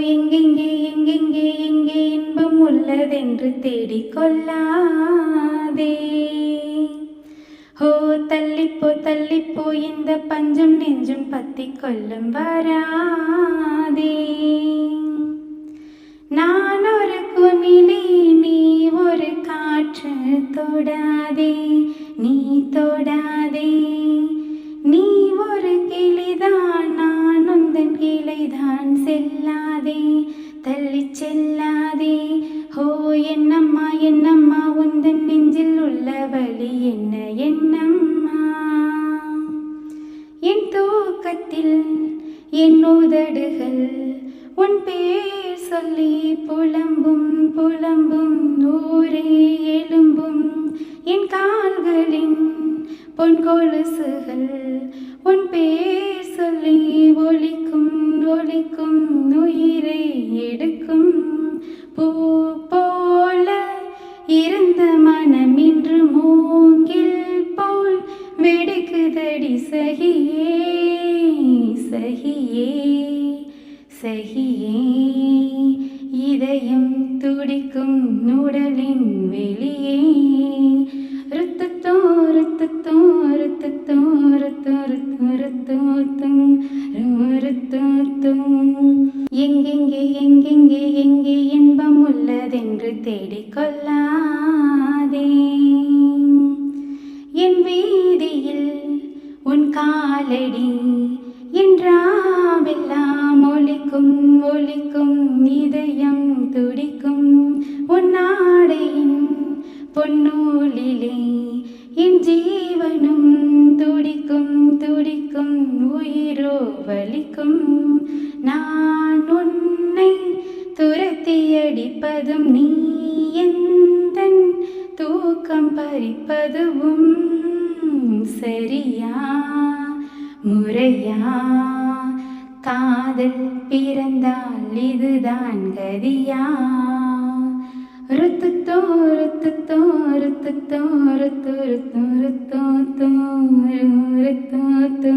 எங்கெங்கே எங்கெங்கே எங்கே இன்பம் உள்ளதென்று தேடிக் ஹோ தள்ளிப்போ தள்ளிப்போ இந்த பஞ்சம் நெஞ்சும் பத்தி கொள்ளும் வராதே. நான் ஒரு செல்லாதே தள்ளி செல்லாதே ஹோ என்னம்மா என்னம்மா உந்தன் நெஞ்சில் உள்ள வழி என்ன என்னம்மா? என் தூக்கத்தில் என் உதடுகள் உன் பேர் சொல்லி புலம்பும் புலம்பும் ஊரே எலும்பும் என் கால்களின் பொன் கொலுசுகள் உன் பேர் அடி சகியே சகியே சகியே. இதயம் துடிக்கும் உடலின் வெளியே. ருத்தத்தோ ருத்தத்தோ ருத்தத்தோ ருத்தோ ருத்தோ ருத்தோத்தும் ருத்தோத்தும் எங்கெங்கே எங்கெங்கே எங்கே இன்பம் உள்ளதென்று தேடிக்கொள்ளா ஒலிக்கும் இதயம் துடிக்கும். உன்னாடையின் பொன்னூலிலே என் ஜீவனும் துடிக்கும் துடிக்கும் உயிரோ வலிக்கும். நான் உன்னை துரத்தியடிப்பதும் நீ எந்தன் தூக்கம் பறிப்பதுவும் சரியா முறையா? காதல் பிறந்தால் இதுதான் கதியா? ருத்துத்தோ ருத்துத்தோ ருத்துத்தோ ருத்து ருத்து ருத்தோத்தோ ருத்தோத்தோ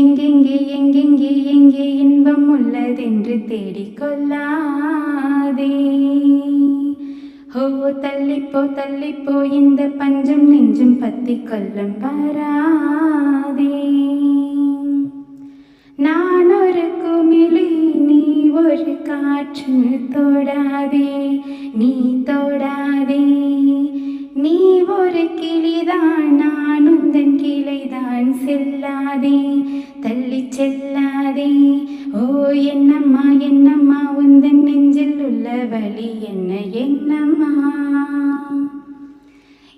எங்கெங்கே எங்கெங்கே எங்கே இன்பம் உள்ளதென்று தேடிக் கொள்ளாதே. ஹோ தள்ளிப்போ தள்ளிப்போ இந்த பஞ்சம் நெஞ்சும் பத்தி கொல்லம் வராதே. தொடாதே நீ தொடாதே. நீ ஒரு கிளிதான் நான் உந்தன் கிளைதான். செல்லாதே தள்ளி செல்லாதே. ஓ என்னம்மா என்னம்மா உந்தன் நெஞ்சில் உள்ள வழி என்ன என்னம்மா?